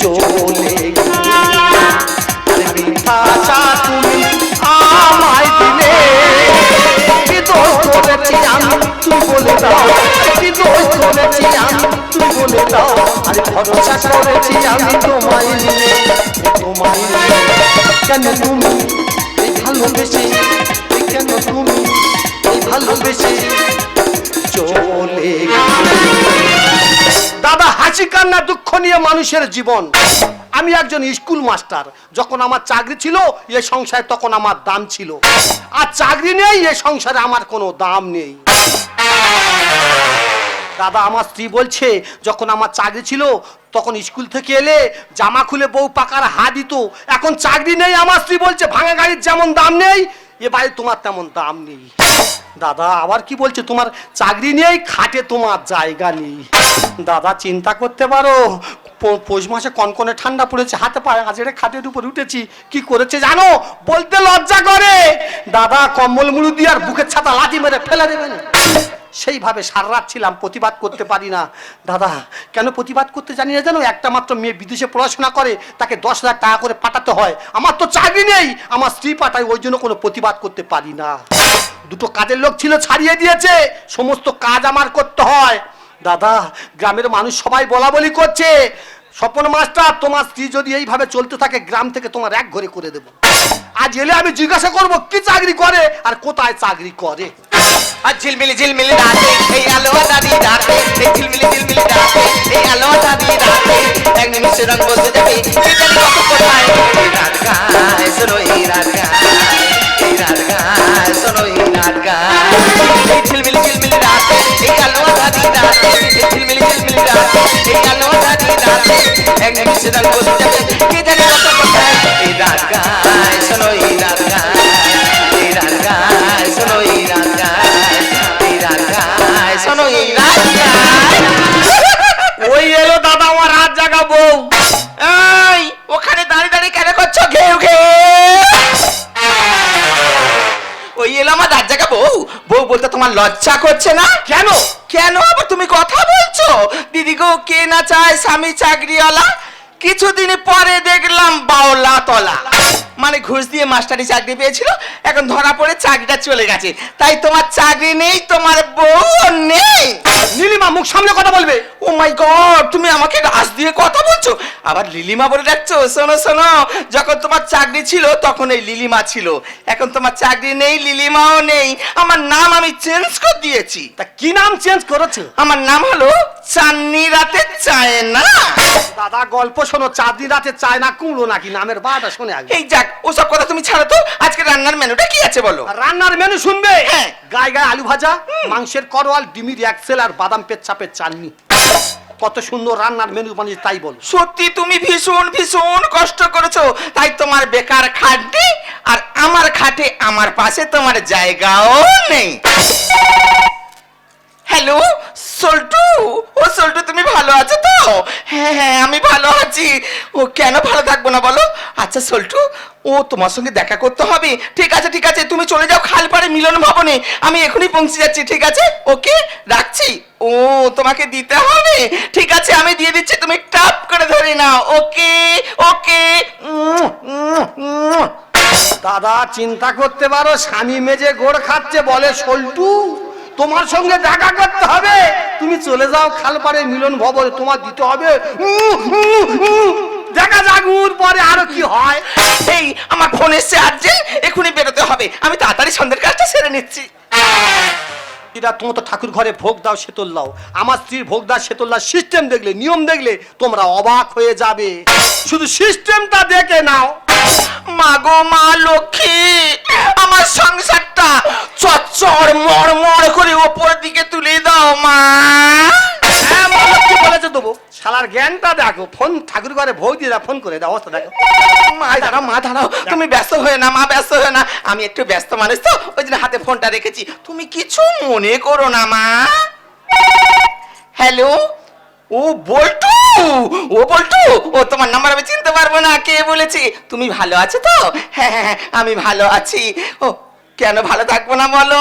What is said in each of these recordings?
চলে গেলে আরে মিঠা চা তুমি আমায় দিলে। কি দোষ করেছি আমি তুমি বলে দাও। কি দোষ করেছি আমি তুমি বলে দাও। আরে ভরসা করেছি আমি তোমায় নিয়ে, তোমায় কেন তুমি এই ভালোবেসে, কেন চলে দাদা হাসি কান্না, দুঃখ নিয়ে মানুষের জীবন। আমি একজন স্কুল মাস্টার। যখন আমার চাকরি ছিল, এ সংসারে তখন আমার দাম ছিল। আর চাকরি নেই, এ সংসারে আমার কোনো দাম নেই। দাদা, আমার স্ত্রী বলছে, যখন আমার চাকরি ছিল, তখন স্কুল থেকে এলে জামা খুলে বউ পাকার হা দিত। এখন চাকরি নেই, আমার স্ত্রী বলছে, ভাঙা গাড়ির যেমন দাম নেই এ বাড়ি তোমার তেমন দাম নেই। দাদা, আবার কি বলছে? তোমার চাকরি নিয়েই খাটে তোমার জায়গা নেই। দাদা, চিন্তা করতে পারো পৌষ মাসে কনকনে ঠান্ডা পড়েছে, হাতে পায়ে আজেরে খাটের উপর উঠেছি। কি করেছে জানো? বলতে লজ্জা করে। দাদা, কম্বল মুড়ু দিয়ে আর বুকের ছাতা লাঠি মেরে ফেলে দেবেন সেইভাবে সারা রাত ছিলাম, প্রতিবাদ করতে পারি না। দাদা, কেন প্রতিবাদ করতে জানি না জানো? একটা মাত্র মেয়ে বিদেশে পড়াশোনা করে, তাকে দশ হাজার টাকা করে পাঠাতে হয়। আমার তো চাকরি নেই। আমার স্ত্রী পাঠায়, ওই জন্য কোনো প্রতিবাদ করতে পারি না। দুটো কাজের লোক ছিল, ছাড়িয়ে দিয়েছে। সমস্ত কাজ আমার করতে হয়। দাদা, গ্রামের মানুষ সবাই বলা বলি করছে। স্বপন মাস্টার, তোমার স্ত্রী যদি এইভাবে চলতে থাকে, গ্রাম থেকে তোমার এক ঘরে করে দেবো। আজ এলে আমি জিজ্ঞাসা করব, কি চাকরি করে আর কোথায় চাকরি করে? আর ঝিলমিলি ঝিলমিলি রাতে, এই আলো দাদি রাতে, এই ঝিলমিলি ঝিলমিলি রাতে, এই আলো দাদি রাতে, এক নিমিষে রং বসে যাবে কি জানি কত কোথায়? রাত গায় শোনো এই রাত গায়, এই রাত গায় শোনো এই রাত গায়। এই ঝিলমিলি ঝিলমিলি বসে যাবে কি জানি কত কোথায় এই রাত গায় শোনো এই রাত গায় এই রাত গায় শোনো এই রাত গায় এই রাত গায় শোনো এই রাত গায় ওই এলো দাদা আমার রাত জাগা বউ। এই ওখানে দাঁড়িয়ে দাঁড়িয়ে কেন করছ? ঘেউ ঘেউ। ওই এলো আমার রাত জায়গা বউ। বউ বলতে তোমার লজ্জা করছে না? কেন? কেন আবার তুমি কথা বলছো? দিদি গো, কে না চায় স্বামী চাকরিওয়ালা? কিছুদিন পরে দেখলাম বাওলা তলা মানে ঘুষ দিয়ে মাস্টারি চাকরি পেয়েছিল এখন ধরা পড়ে চাকরিটা চলে গেছে। তাই তোমার চাকরি নেই তোমার বউ নেই। নীলিমা মুখ সামনে কথা বলবে। ও মাই গড তুমি আমাকে রাস দিয়ে কথা বলছো? আবার লিলিমা বলে ডাকছো? শোনো শোনো যখন তোমার চাকরি ছিল তখন এই লিলিমা ছিল। এখন তোমার চাকরি নেই লিলিমাও নেই। আমার নাম আমি চেঞ্জ করে দিয়েছি। তা কি নাম চেঞ্জ করেছে? আমার নাম হলো চান্নি রাতে চায় না দাদা গল্প শোনো চাঁদনি রাতে চায় না কুমড়ো নাকি? নামের বাটা শোনে আগে। এই যাক ওসব কথা তুমি ছাড়ো তো। আজকে রান্নার মেনুটা কি আছে বলো? রান্নার মেনু শুনবে? হ্যাঁ। গায়ে গায়ে আলু ভাজা মাংসের করোয়াল ডিমির একসেল আর বাদাম পেচ্ছাপের চাটনি। কত সুন্দর রান্নার মেনু বানিয়ে তাই বলো। সত্যি তুমি ভীষণ ভীষণ কষ্ট করেছ। তাই তোমার বেকার খাট নেই আর আমার খাটে আমার পাশে তোমার জায়গাও নেই। হ্যালো সল্টু? ও সল্টু, তুমি ভালো আছো তো? হ্যাঁ হ্যাঁ আমি ভালো আছি। ও কেন ভালো থাকব না বলো? আচ্ছা সল্টু, ও তোমার সঙ্গে দেখা করতে হবে। ঠিক আছে ঠিক আছে, তুমি চলে যাও খাল খালপাড়ে মিলন ভবনে। আমি এখনই পৌঁছে যাচ্ছি, ঠিক আছে? ওকে, রাখছি? ও, তোমাকে দিতে হবে? ঠিক আছে, আমি দিয়ে দিচ্ছি, তুমি টাপ করে ধরে নাও। ওকে ওকে। দাদা, চিন্তা করতে পারো, স্বামী মেজে গোড় খাচ্ছে, বলে সল্টু। তোমার সঙ্গে দেখা করতে হবে। তুমি চলে যাও, খালপাড়ে মিলন ভবনে, তোমার দিতে হবে। দেখা যাক উর পরে আরও কি হয়। এই, আমার ফোন এসছে আর্জেন্ট এখনই বেরোতে হবে। আমি তাড়াতাড়ি সন্ধ্যের কাজটা সেরে নিচ্ছি। এরা তোমার তো ঠাকুর ঘরে ভোগ দাও, সেতল দাও আমার স্ত্রীর ভোগ দাও, সেতল সিস্টেম দেখলে, নিয়ম দেখলে তোমরা অবাক হয়ে যাবে। শুধু সিস্টেমটা দেখে নাও। মাগো মা লক্ষ্মী আমার সংসারটা চচ্চর মড়মড় করে ওপর দিকে তুলে দাও হ্যাঁ, ফোন করে দাও মা মা তুমি ব্যস্ত হয়ে না মা ব্যস্ত হয়ে না। আমি একটু ব্যস্ত তো ওই জন্য হাতে ফোনটা রেখেছি। তুমি কিছু মনে করো না মা। হ্যালো ও বল্টু! ও বল্টু! ও তোমার নাম্বার আমি চিনতে পারব না। কে বলেছে? তুমি ভালো আছো তো? হ্যাঁ হ্যাঁ হ্যাঁ, আমি ভালো আছি। ও কেন ভালো থাকব না বলো?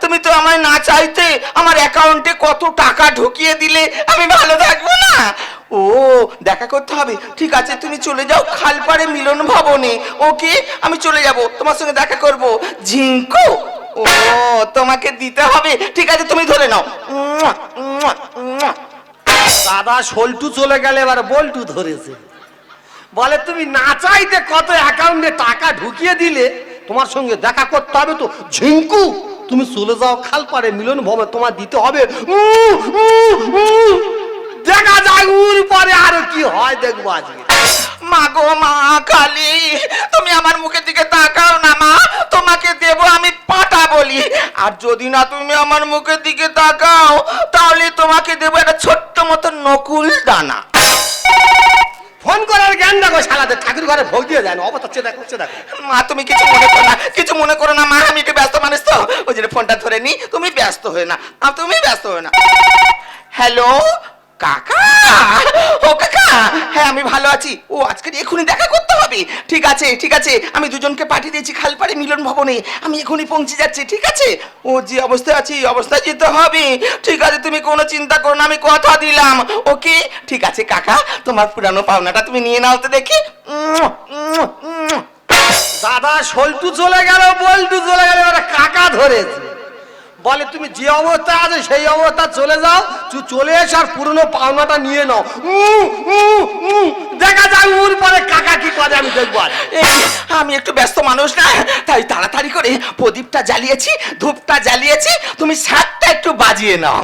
তুমি তো আমায় না চাইতে আমার অ্যাকাউন্টে কত টাকা ঢুকিয়ে দিলে আমি ভালো থাকব না? ও দেখা করতে হবে। ঠিক আছে তুমি চলে যাও খালপাড়ে মিলন ভবনে। ওকে আমি চলে যাব। তোমার সঙ্গে দেখা করব। ঝিঙ্কু! ও তোমাকে দিতে হবে। ঠিক আছে তুমি ধরে নাও। দাদা সল্টু চলে গেলে এবার বল্টু ধরেছে। বলে, তুমি না চাইতে কত অ্যাকাউন্টে টাকা ঢুকিয়ে দিলে, তোমার সঙ্গে দেখা করতে হবে তো। ঝিঙ্কু, তুমি চলে যাও খালপাড়ে, মিলন ভবে তোমার দিতে হবে। দেখা যাক উর পরে আরও কি হয় দেখব আজকে। মা গো মা, কালী, তুমি আমার মুখের দিকে তাকাও না মা। তোমাকে দেব আমি পাটা বলি। আর যদি না তুমি আমার মুখের দিকে তাকাও, তাহলে তোমাকে দেবো একটা ছোট্ট দানা ফোন করার জ্ঞান দেখো সালাদের ঠাকুর ঘরে ভোগ দিয়ে দেন অবস্থা হচ্ছে দেখো হচ্ছে দেখো। মা, তুমি কিছু মনে করো না, কিছু মনে করো না, মা, আমি একটু ব্যস্ত মানুষ তো। ওই জন্য ফোনটা ধরে নি, তুমি ব্যস্ত হয়ে না তুমি ব্যস্ত হয়ে না। হ্যালো, কাকা! ও কাকা হ্যাঁ আমি ভালো আছি। ও, আজকে এখনই দেখা করতে হবে। ঠিক আছে ঠিক আছে। আমি দুজনকে পাঠিয়ে দিয়েছি খালপাড়ে মিলন ভবনে। আমি এখনই পৌঁছে যাচ্ছি, ঠিক আছে? ও, যে অবস্থায় আছি অবস্থায় যেতে হবে। ঠিক আছে, তুমি কোনো চিন্তা করো না, আমি কথা দিলাম। ওকে? ঠিক আছে, কাকা, তোমার পুরানো পাওনাটা তুমি নিয়ে নাও তো দেখি। দাদা সল্টু চলে গেল, বল্টু চলে গেল, এবার কাকা ধরেছে। বলে তুমি যে অবস্থা আছে সেই অবস্থা চলে যাও। তুই চলে এসে আর পুরনো পাওনাটা নিয়ে নাও। দেখা যাক উর পরে কাকা কি করে আমি দেখব। আমি একটু ব্যস্ত মানুষ না তাই তাড়াতাড়ি করে প্রদীপটা জ্বালিয়েছি ধূপটা জ্বালিয়েছি তুমি শাকটা একটু বাজিয়ে নাও।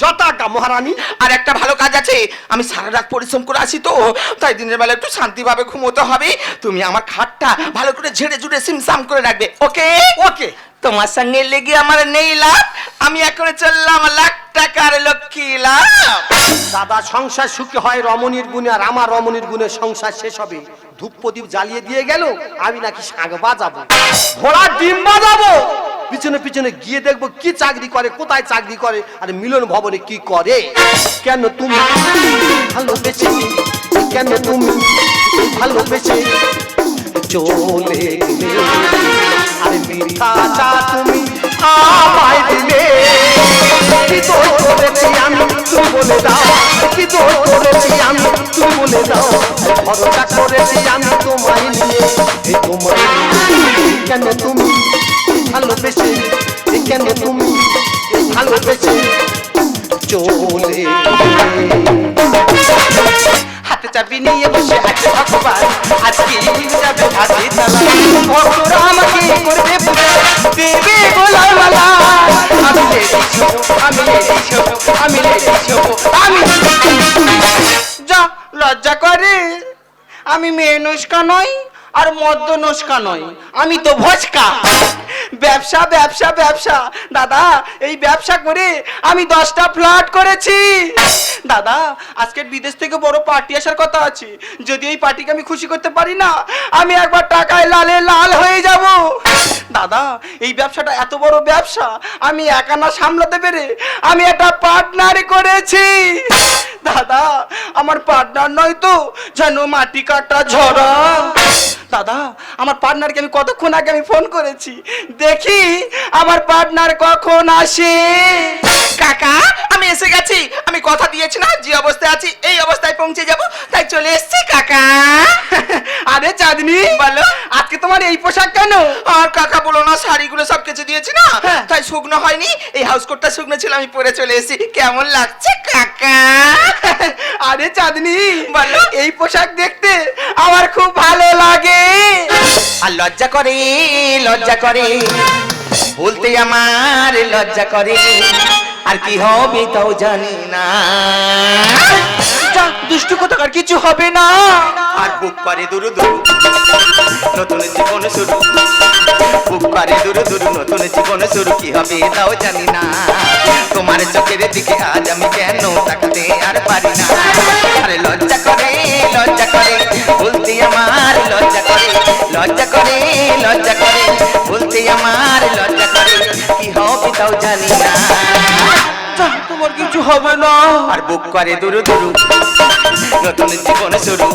যথাজ্ঞা মহারানী। আর একটা ভালো কাজ আছে আমি সারা রাত পরিশ্রম করে আসি তো তাই দিনের বেলা একটু শান্তিভাবে ঘুমোতে হবে। তুমি আমার খাটটা ভালো করে ঝেড়ে ঝুড়ে সিমসাম করে রাখবে ওকে? ওকে। তোমার সঙ্গে লেগে আমার নেই লাভ। আমি এখন চললাম লাখ টাকার লক্ষ্মী লাভ। দাদা, সংসার সুখে হয়, রমণীর গুণে, আর আমার রমণীর গুণে সংসার শেষ হবে। ধূপ প্রদীপ জ্বালিয়ে দিয়ে গেল, আমি নাকি শাঁখ বাজাবো। ঘোড়ার ডিম বাজাবো। পিছনে পিছনে গিয়ে দেখব কি চাকরি করে, কোথায় চাকরি করে, আর মিলন ভবনে কি করে। কেন তুমি ভালোবেসে, কেন তুমি ভালোবেসে চলে গেলে? আরে মিঠাটা তুমি আমায় দিলে। কি দোষ করেছি আমি তুমি বলে দাও। কি দোষ করেছি আমি তুমি বলে দাও। ভরসা করেছি আমি তোমায় নিয়ে। ভালোবেসে? চলে। হাতে চাবি নিয়ে বসে আছে ভগবান। আজকে যাবে হাতে তালা। আমাকে করবে দেবে গোলার আমি লেডি ছোট আমি আমি আমি লজ্জা করে। আমি মেয়ে নস্কা নই আর মদ্য নস্কা নয়, আমি তো ভজকা। ব্যবসা ব্যবসা ব্যবসা। দাদা, এই ব্যবসা করে আমি দশটা ফ্ল্যাট করেছি। দাদা আজকের বিদেশ থেকে বড় পার্টি আসার কথা আছে। যদি এই পার্টিকে আমি খুশি করতে পারি না, আমি একবার টাকায় লালে লাল হয়ে যাব। দাদা, এই ব্যবসাটা এত বড় ব্যবসা, আমি একা না সামলাতে পেরে আমি একটা পার্টনার করেছি। দাদা, আমার পার্টনার নয় তো, যেন মাটি কাটা ঝরা। দাদা আমার পার্টনারকে আমি কতক্ষণ আগে আমি ফোন করেছি? দেখি আমার পার্টনার কখন আসে? কাকা আমি এসে গেছি। আমি কথা দিয়েছি না যে অবস্থায় আছি এই অবস্থায় পৌঁছে যাব। তাই চলে এসেছি কাকা। আরে চাঁদনি বলো আজকে তোমার এই পোশাক কেন? আর কাকা বলো না শাড়িগুলো সব কিছু দিয়েছি না। হ্যাঁ। তাই শুকনো হয়নি। এই হাউস কোটটা শুকনো ছিল আমি পরে চলে এসেছি। কেমন লাগছে কাকা? আরে চাঁদনি বলো। এই পোশাক দেখতে আমার খুব ভালো লাগে। আর লজ্জা করে লজ্জা করে। বলতে আমার লজ্জা করে। আর কি হবে তাও জানি না। দুষ্টু কোথাকার, কিছু হবে না। বুক করে দুরু দুরু। নতুন জীবন শুরু। বুক করে দূর দূর, নতুন জীবন শুরু। কি হবে তাও জানি না। তোমার চোখের দিকে আজ আমি কেন তাকাতে আর পারি না। আরে লজ্জা করে লজ্জা করে, বলতে আমার লজ্জা করে। লজ্জা করে লজ্জা করে, বলতে আমার লজ্জা করে। কি হবে তাও জানি না। তোমার কিছু হবে না। আর বুক করে দুরু দুরু, নতুন জীবন শুরু।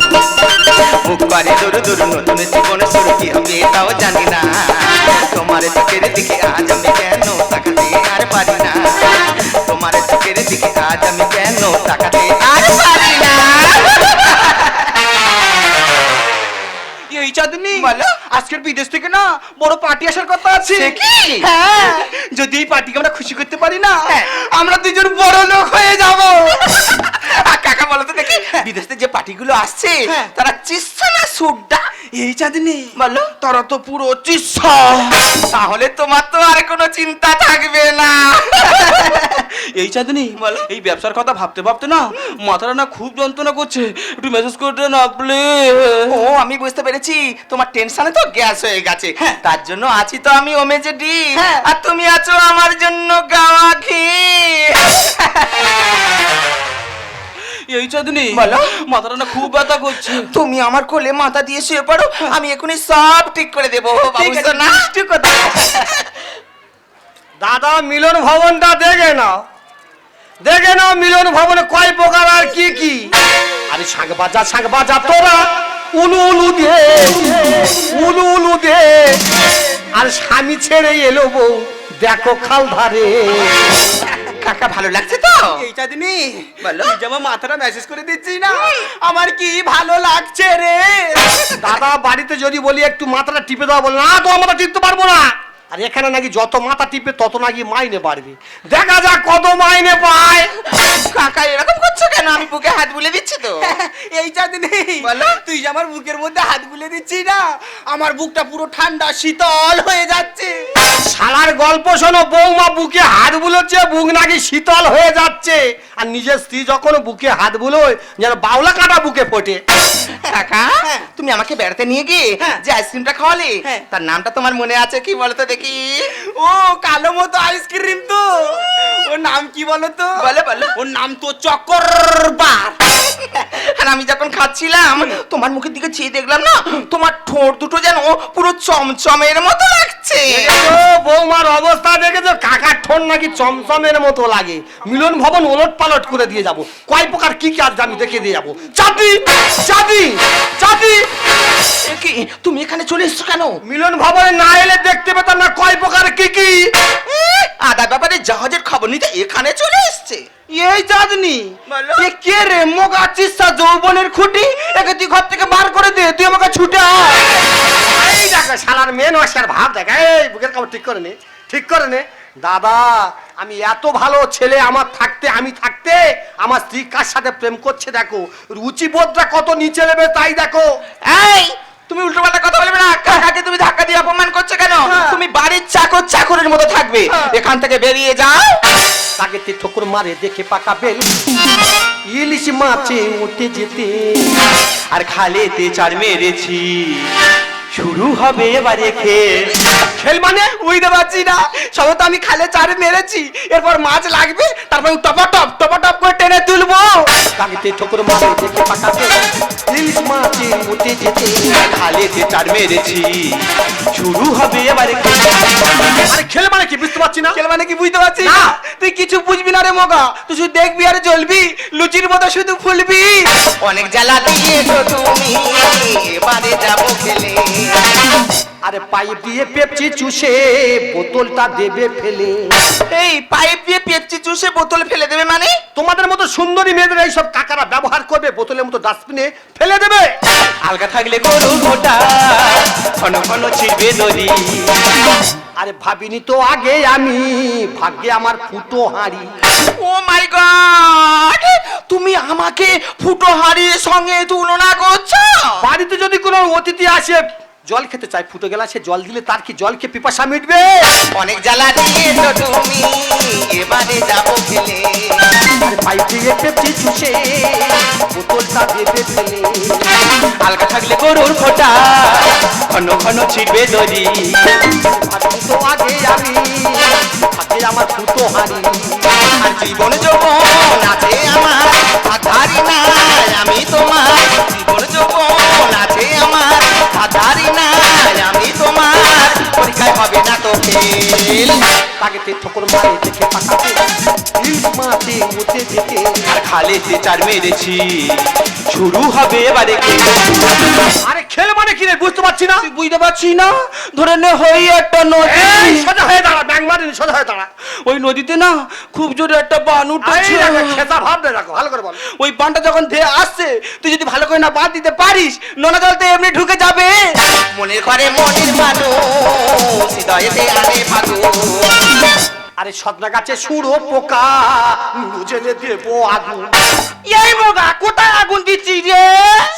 বুক করে দুরু দুরু, নতুন জীবন শুরু। কি হবে তাও জানি না। তোমার চোখের দিকে আজ আমি কেন তাকাতে আর পারি না। তোমার চোখের দিকে আজ আমি আজকের বিদেশ থেকে না বড় পার্টি আসার কথা আছে কি? হ্যাঁ যদি এই পার্টিকে আমরা খুশি করতে পারি না হ্যাঁ। আমরা দুজন বড় লোক হয়ে যাব আর কাকা বলো তো দেখি বিদেশ থেকে যে পার্টিগুলো আসছে হ্যাঁ। তারা চিস্তা না সুড্ডা এই চাঁদনি বলো। তারা তো পুরো তাহলে তোমার তো আর কোনো চিন্তা থাকবে না। এই চাঁদনি বলো। এই ব্যবসার কথা ভাবতে ভাবতে না মাথাটা না খুব যন্ত্রণা করছে। একটু মেসেজ করে দে না প্লিজ ও আমি বুঝতে পেরেছি। তোমার টেনশনে তো গ্যাস হয়ে গেছে। তার জন্য আছি তো আমি ওমেজে ডি। হ্যাঁ। আর তুমি আছো আমার জন্য গাওয়া ঘি। এই চাঁদনি বলো। মাথাটা না খুব ব্যথা করছে। তুমি আমার কোলে মাথা দিয়ে শুয়ে পড়ো আমি এখনই সব ঠিক করে দেবো। না। দাদা মিলন ভবনটা দেখে নাও। দেখে নাও মিলন ভবনে কয় প্রকার আর কি কি। আরে শাঁখ বাজা শাঁখ বাজা তোরা। উলু উলু দে উলু উলু দে। আর স্বামী ছেড়ে এলো বউ দেখো খাল ধারে কাকা ভালো লাগছে তো? এই চাঁদনি বলো। জামা মাথাটা মেসেজ করে দিচ্ছি না। আমার কি ভালো লাগছে রে? দাদা বাড়িতে যদি বলি একটু মাথাটা টিপে দাও বল না তো মাথা টিপতে পারব না। আর এখানে নাকি যত মাথা টিপে তত নাকি মাইনে বাড়বে। দেখা যাক কত মাইনে পায়। কাকা এরকম করছ কেন? আমি বুকে হাত বুলে দিচ্ছি তো। এই চাঁদনি বলো। তুই যে আমার বুকের মধ্যে হাত গুলে দিচ্ছিস না আমার বুকটা পুরো ঠান্ডা শীতল হয়ে যাচ্ছে। শালার গল্প শোনো বৌমা বুকে হাত বুলোচ্ছে বুক নাকি শীতল হয়ে যাচ্ছে। আর নিজের স্ত্রী যখন বুকে হাত বুলোয় যেন বাউলা কাটা বুকে ফোটে। কাকা তুমি আমাকে বেড়াতে নিয়ে গিয়ে হ্যাঁ। যে আইসক্রিমটা খাওয়ালে হ্যাঁ। তার নামটা তোমার মনে আছে কি বলতো দেখি? ও কালো মতো আইসক্রিম তো। ওর নাম কি বলো তো বলো, বলো। ওর নাম তো চক্করবার আর আমি যখন খাচ্ছিলাম তোমার মুখের দিকে চেয়ে দেখলাম না তোমার ঠোঁট দুটো যেন পুরো চমচমের মতো লাগছে। বৌমার অবস্থা দেখেছ? কাকার ঠোন নাকি চমচমের মতো লাগে। মিলন ভবন ওলট পালট করে দিয়ে যাব। কয় প্রকার কি কাজ আমি দেখে দিয়ে যাব। চাঁদি! চাঁদি! চাঁদি! কি তুমি এখানে চলে এসছো কেন? মিলন ভবনে না এলে দেখতে পেতাম না কয় প্রকার কি কি। আদা ব্যাপারে জাহাজের খবর নিতে এখানে চলে এসছে। এই চাঁদনি। এ কে রে? মোগা চিস্তা যৌবনের খুঁটি? একে তুই ঘর থেকে বার করে দে তুই আমাকে ছুটে এই দেখো শালার মেন ওয়াসার ভাব দেখ। এই বুকের কাপড় ঠিক করে নে ঠিক করে নে। দাদা আমি এত ভালো ছেলে আমার থাকতে আমি থাকতে আমার স্ত্রী কার সাথে প্রেম করছে দেখো? রুচিবোধটা কত নিচে নেবে তাই দেখো। এই তুমি উল্টো পাল্টা কথা বলবে না। কাকাকে তুমি ধাক্কা দিয়ে অপমান করছ কেন? হ্যাঁ। তুমি বাড়ির চাকর চাকরের মতো থাকবে। হ্যাঁ। এখান থেকে বেরিয়ে যাও। তাকে তে ঠোকর মারে দেখে পাকা বেল। ইলিশ মাছে উঠে যেতে। আর খালেতে চার মেরেছি। শুরু হবে এবারে খেল। খেল মানে? বুঝতে পারছি না। সবে তো আমি খালে চার মেরেছি। এরপর মাছ লাগবে তারপর টপা টপ টপা টপ করে টেনে তুলবো। তাকে তে ঠোকর মারে দেখে পাকা বেল ইলিশ মাছে উঠে যেতে খালেতে চার মেরেছি। শুরু হবে এবারে খেল। আরে খেল মানে কি? বুঝতে পারছি না। খেল মানে কি বুঝতে পারছি? না। না। তুই কিছু বুঝবি না রে মগা। তুই শুধু দেখবি আর জ্বলবি। লুচির মতো শুধু ফুলবি। অনেক জ্বালা দিয়েছ তুমি। এবারে যাব খেলে। আরে পাইপ দিয়ে পেপচি চুষে বোতলটা দেবে ফেলে। এই পাইপ দিয়ে পেপচি চুষে বোতল ফেলে দেবে মানে? তোমাদের মতো সুন্দরী মেয়েদের এইসব কাকারা ব্যবহার করবে বোতলের মতো ডাস্টবিনে ফেলে দেবে। আলগা থাকলে গরু গোটা ঘন ঘন ছিড়বে দড়ি আরে ভাবিনি তো আগে আমি ভাগ্যে আমার ফুটো হাঁড়ি। ও মাই গড তুমি আমাকে ফুটো হাড়ির সঙ্গে তুলনা করছ? বাড়িতে যদি কোনো অতিথি আসে জল খেতে চাই ফুটে গেলা সে জল দিলে তার কি জল খেয়ে পিপাসা মিটবে? অনেক জ্বালা দিয়েছ এবারে যাব থাকলে গরুর খোটা ঘন ঘন ছিটবে দড়ি। তো আগে আমি হাতে আমার ফুটো হারি আর জীবন আছে আমার আধারি না আমি তোমার তাগেতে ঠোকর মারে দেখে পাকাতে ইলিশ মাছে উঠে যেতে আর খালেতে চার মেরেছি। শুরু হবে এবারে আরে খেল মানে কি রে বুঝতে পারছি না। তুই বুঝতে পারছি না? ধরে নে হই একটা নদী। সোজা হয়ে দাঁড়া ওই নদীতে না খুব জোরে একটা বান উঠেছে। খেতা ভাব দে দেখো ভালো করে বল। ওই বানটা যখন ধেয়ে আসছে তুই যদি ভালো করে না বাঁধ দিতে পারিস নোনা জল তো এমনি ঢুকে যাবে। মনের ঘরে মনের মানুষ হৃদয়েতে আনে আরে সদনা গাছে সুড়ো পোকা বুঝে যে দেবো আগুন। এই মোগা কোথায় আগুন দিচ্ছিস রে?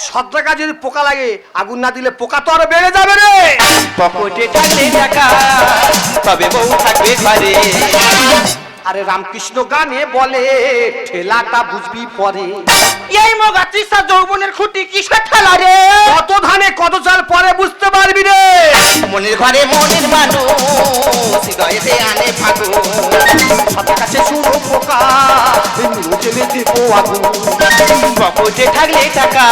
সদনা গাছে যদি পোকা লাগে আগুন না দিলে পোকা তো আরও বেড়ে যাবে রে। পকেটে থাকলে টাকা তবে বউ থাকবে ঘরে। আরে রামকৃষ্ণ গানে বলে ঠেলাটা বুঝবি পরে। এই মোগা তৃষা যৌবনের খুঁটি কিসের ঠেলা রে? কত ধানে কত চাল পরে বুঝতে পারবি রে। মনের ঘরে মনের মানুষ। হৃদয়েতে আনে ফাগুন সদনা গাছে সুড়ো পোকা বুঝে দেবো আগুন পকেটে থাকলে টাকা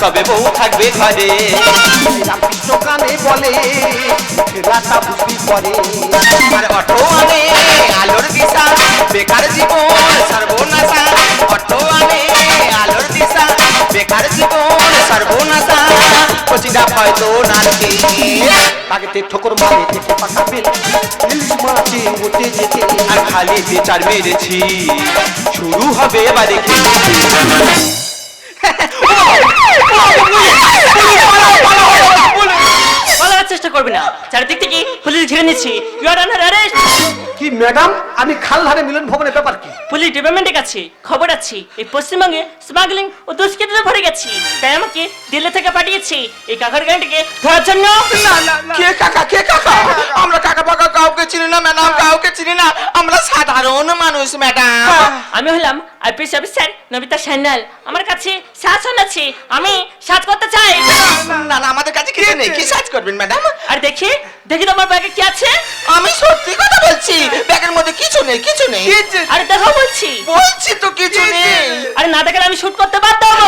তবে বউ থাকবে ঘরে? রামকৃষ্ণ গানে বলে ঠেলাটা বুঝবি পরে আর অটো আনে, আলোর দিশা, বেকার জীবন সর্বনাশা। অটো আনে, আলোর দিশা, বেকার জীবন সর্বনাশা। কচিটা হয়তো নাচে তাকে ঠোকর মারে দেখে পাকাবে ইলিশ মাছে উঠে যেতে। আর খালি বিচার মেরেছি। শুরু হবে এবারে খেলা। চেষ্টা করবে না। চারিদিক থেকে পুলিশ ঘিরে নিচ্ছি। ইউ আর আন্ডার অ্যারেস্ট কি ম্যাডাম আমি খালধারে মিলন ভবনের ব্যাপার কি? পুলিশ ডিপার্টমেন্টের কাছে খবর আছে। এই পশ্চিমবঙ্গে স্মাগলিং ও দুষ্কৃতিতে ভরে গেছে। তাই আমাকে দিল্লি থেকে পাঠিয়েছি এই কাকার গাড়িটিকে ধরার জন্য। কে কাকা কে কাকা? আমরা কাকা পাকা কাউকে চিনি না ম্যাডাম কাউকে চিনি না। আমরা সাধারণ মানুষ ম্যাডাম। আমি হলাম আইপিএস অফিসার নবিতা সান্যাল আমার কাছে শাসন আছে। আমি সাজ করতে চাই। না না আমাদের কাছে কিছু নেই। কি সার্চ করবেন ম্যাডাম? আর দেখি দেখি তোমার ব্যাগে কি আছে। আমি সত্যি কথা বলছি। ব্যাগের মধ্যে কিছু নেই কিছু নেই। আরে দেখো বলছি। বলছি তো কিছু নেই। আরে না দেখলে আমি শুট করতে বাধ্য হব।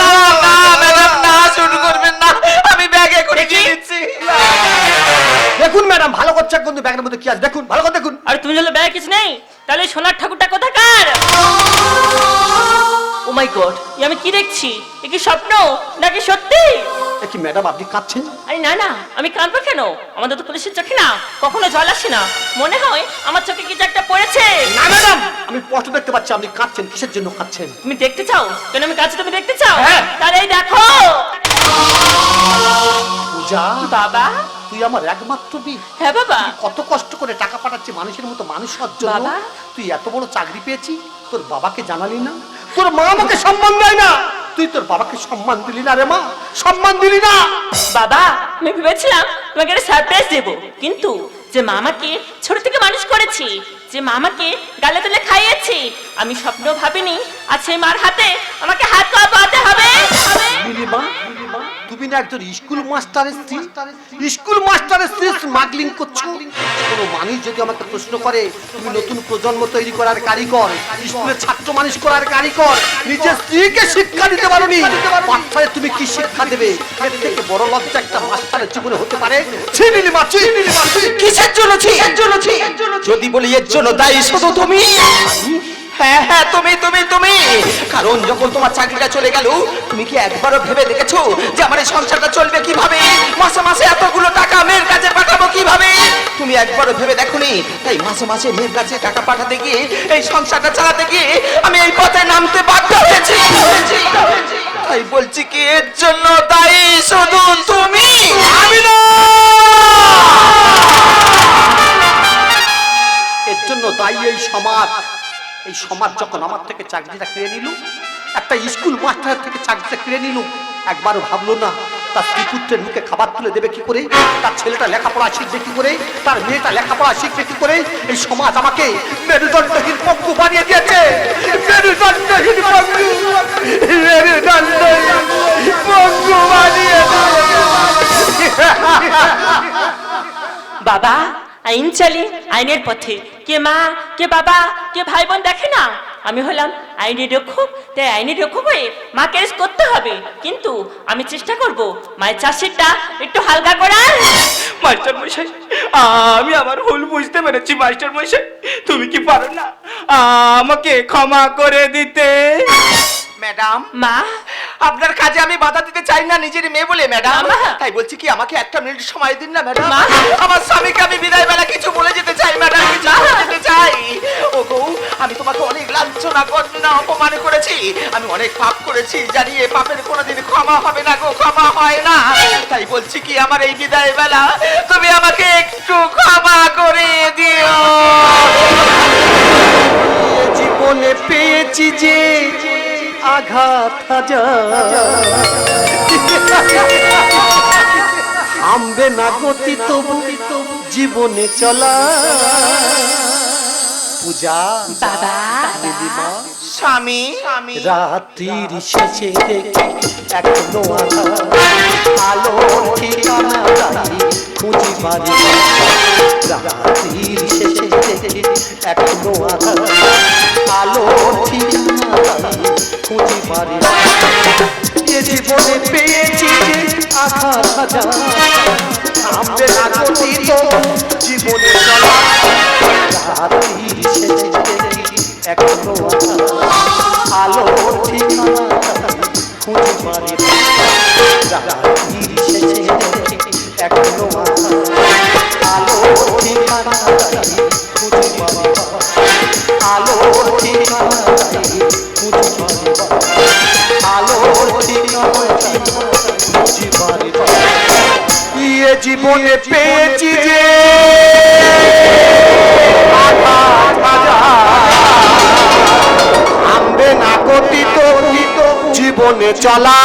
না না না ম্যাডাম না শুরু করবেন না। আমি ব্যাগে করে। দিচ্ছি। দেখুন ম্যাডাম ভালো করছে কিন্তু ব্যাগের মধ্যে কি আছে? দেখুন ভালো করে দেখুন। আর তুমি যদি ব্যাগে কিছু নেই? তাহলে সোনার ঠাকুরটা কোথাকার? ও মাই গড আমি কি দেখছি? এ কি স্বপ্ন? নাকি সত্যি? এ কি ম্যাডাম আপনি কাঁদছেন? আরে না না আমি কাঁদবো কেন? আমাদের তো পুলিশের চোখে না কখনো জল আসে না। মনে হয় আমার চোখে কিছু একটা পড়েছে। না ম্যাডাম আমি স্পষ্ট দেখতে পাচ্ছি আপনি কাঁদছেন কিসের জন্য কাঁদছেন? তুমি দেখতে চাও? কেন আমি কাছে তুমি দেখতে চাও? হ্যাঁ। তাহলে এই দেখো। পূজা বাবা। তুই আমার একমাত্র বি। হ্যাঁ বাবা। কত কষ্ট করে টাকা পাঠাচ্ছি মানুষের মতো মানুষ হওয়ার জন্য। বাবা। তুই এত বড় চাকরি পেয়েছি তোর বাবাকে জানালি না? তোর মা আমাকে সম্মান দেয় না। তুই তোর বাবাকে সম্মান দিলি না রে মা। সম্মান দিলি না। বাবা আমি ভেবেছিলাম তোমাকে একটা সারপ্রাইজ দেব। কিন্তু যে মামাকে ছোট থেকে মানুষ করেছি যে মামাকে গালে তুলে খাইয়েছি আমি স্বপ্ন ভাবিনি আছে মার হাতে আমাকে হাত পা পাতে হবে। হবে। নীলিমা তুমি না একজন স্কুল মাস্টারের স্ত্রী স্কুল মাস্টারের স্ত্রী স্মাগলিং করছ? কোনো মানুষ যদি আমাকে প্রশ্ন করে তুমি নতুন প্রজন্ম তৈরি করার কারিগর স্কুলের ছাত্র মানুষ করার কারিগর নিজের স্ত্রীকে শিক্ষা দিতে পারোনি? বাচ্চারে তুমি কি শিক্ষা দেবে? এর থেকে বড় লজ্জা একটা মাস্টারের জীবনে হতে পারে। ছি নীলিমা ছি কিসের জন্য ছি? এর জন্য যদি বলি এর জন্য দায়ী শুধু তুমি? হ্যাঁ হ্যাঁ তুমি তুমি তুমি। কারণ যখন তোমার চাকরিটা চলে গেল, তুমি কি একবারও ভেবে দেখেছ যে আমার এই সংসারটা চলবে কীভাবে? মাসে মাসে এতগুলো টাকা মেয়ের কাছে পাঠাবো কীভাবে? তুমি একবারও ভেবে দেখোনি? তাই মাসে মাসে মেয়ের কাছে টাকা পাঠাতে গিয়ে, এই সংসারটা চালাতে গিয়ে আমি এই পথে নামতে বাধ্য হয়েছি। তাই বলছি কি, এর জন্য দায়ী শুধু তুমি, আমি না। এর জন্য দায়ী এই সমাজ। এই সমাজ যখন আমার থেকে চাকরিটা কেড়ে নিল, একটা স্কুল মাস্টারের থেকে চাকরিটা কেড়ে নিল, একবারও ভাবলো না, তার স্ত্রী পুত্রের মুখে খাবার তুলে দেবে কি করে, তার ছেলেটা লেখাপড়া শিখবে কি করে, তার মেয়েটা লেখাপড়া শিখবে কি করে, এই সমাজ আমাকে মেরুদণ্ডহীন পঙ্গু বানিয়ে দিয়েছে। মেরুদণ্ডহীন পঙ্গু বানিয়ে দিয়েছে। বাবা আইন চালি আইনের পথে। কে মা, কে বাবা, কে ভাই বোন দেখে না? আমি হলাম আইনের রক্ষক, তাই আইনের রক্ষক হয়ে মাকে arrest করতে হবে। কিন্তু আমি চেষ্টা করব, মায়ের চাষিরটা একটু হালকা করার। মাস্টার মশাই, আমি আমার ভুল বুঝতে পেরেছি, মাস্টার মশাই। তুমি কি পারো না? আমাকে ক্ষমা করে দিতে। ম্যাডাম মা? আপনার কাজে আমি বাধা দিতে চাই না নিজের মেয়ে বলে ম্যাডাম তাই বলছি কি আমাকে একটা মিনিট সময় দিন না ম্যাডাম আমার স্বামীকে আমি বিদায় বেলা কিছু বলে যেতে চাই ম্যাডাম কিছু বলে যেতে চাই। ও গো আমি তোমাকে অনেক লাঞ্ছনা গঞ্জনা অপমান করেছি। আমি অনেক পাপ করেছি জানি এ পাপের কোনোদিন ক্ষমা হবে না গো ক্ষমা হয় না। তাই বলছি কি আমার এই বিদায় বেলা তুমি আমাকে একটু ক্ষমা করে দিও। জীবনে পেয়েছি যে আঘাত আমবে না গতি তবু জীবনে চলা। পূজা দিদিমা স্বামী। স্বামী। রাত্রির শেষে দেখি এখনও আলো ঠিকানা খুঁজি বাড়ি রাত্রির শেষে এখনও আলো জানি খুঁজি বাড়ি এ জীবনে পেয়েছি আঘাত হাজার থামবে না গতি তো জীবনে চলা দেখি এখনও আলো ঠিকানা খুঁজে পারি রাত্রির শেষে এখনও আলো ঠিকানা ইয়ে জীবনে পেয়েছি যে আমবে না গতিত জীবনে চলা